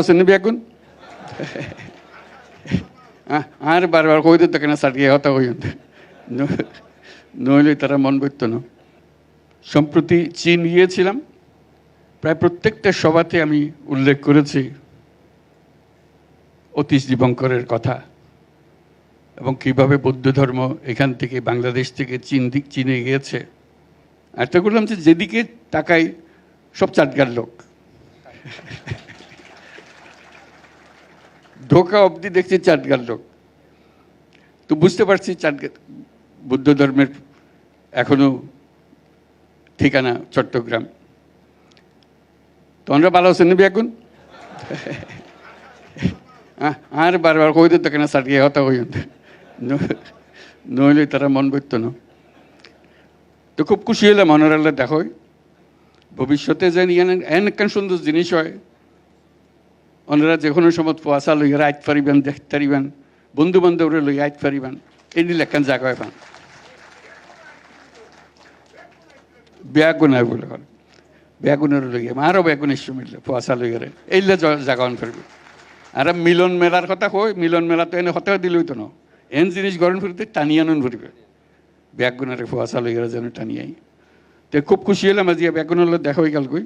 আছেন নাবি এখন আর বারবার কই দিত কেন সাটিয়ে হতা হই নইলে তারা মন করত না। সম্প্রতি চীন গিয়েছিলাম। প্রায় প্রত্যেকটা সভাতে আমি উল্লেখ করেছি অতীশ দীপঙ্করের কথা এবং কীভাবে বৌদ্ধ ধর্ম এখান থেকে বাংলাদেশ থেকে চীন দিক চীনে গিয়েছে। আর তো করলাম যে যেদিকে তাকাই সব চাটগার লোক। ঢোকা অবধি দেখছি চাটগার লোক। তো বুঝতে পারছি চাটগার বুদ্ধ ধর্মের এখনও ঠিকানা চট্টগ্রাম। তোমরা ভালো আছেন নাবি এখন আর বারবার কই দিত কেন সাটিয়ে হতা হই নইলে তারা মন করতো না। তো খুব খুশি হলাম অনারাল্লা দেখোই ভবিষ্যতে যেন এন একখান সুন্দর জিনিস হয়। ওনারা যে কোনো সময় পোয়াশা লইয়া আইত পারিবেন দেখতে পারিবেন বন্ধু বান্ধবরে লইয়া আইত পারিবেন এই নিলে একখান জায়গা পান ব্যাগুনায় বলে করে ব্যাগুনের লইয়া আরও ব্যাগুনের মিললে, পোয়াশা লইয়ারে এইলে জাগান করবে আর মিলন মেলার কথা কই, মিলন মেলা তো এনে হতে দিল হইতো না। এন জিনিস গরম ফুরিতে টানিয়ে আনুন ফুরিবে। ব্যাগুনারে পোয়াশা লইয়ারে যেন টানিয়াই তো খুব খুশি হলাম আজি ব্যাগুনের দেখা হয়ে গেল কই।